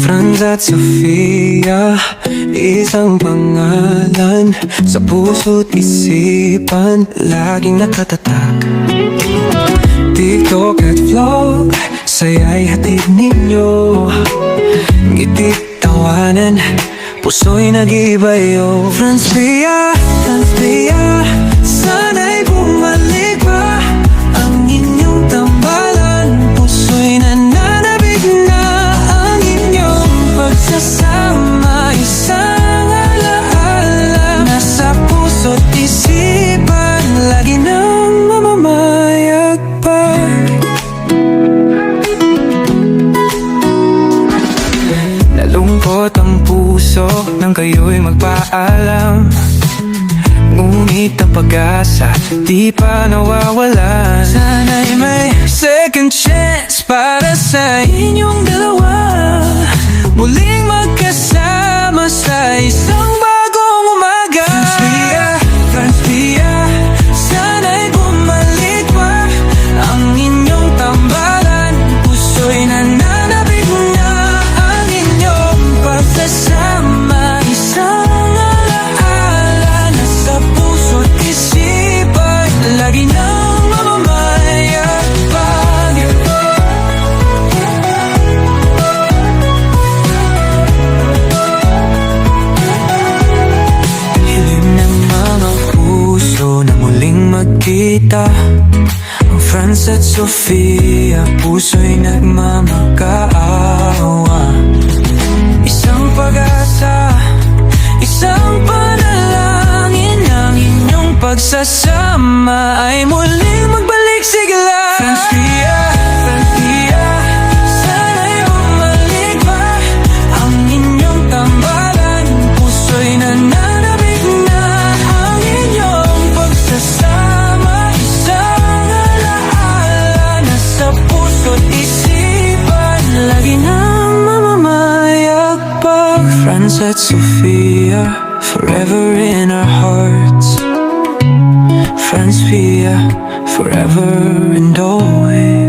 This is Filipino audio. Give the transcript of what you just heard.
Franz at Sofia Isang pangalan Sa puso't isipan Laging nakatatak. TikTok at vlog Saya'y hatid ninyo. Ngiti tawanan Puso'y nag-ibayo Franz Pia, Franz Pia Sana'y Nalungkot ang puso nang kayo'y magpaalam. Ngunit ang pag-asa di pa nawawala. Sana'y may second chance para sa inyong dalawa. Muling magkita Ang Franz at Sofia, puso'y nagmamakaawa. Isang pag-asa, isang panalangin. Ang inyong pagsasama ay muling magbalik sigla pa Franz at Sofia Forever in our hearts. Franz Pia Forever and always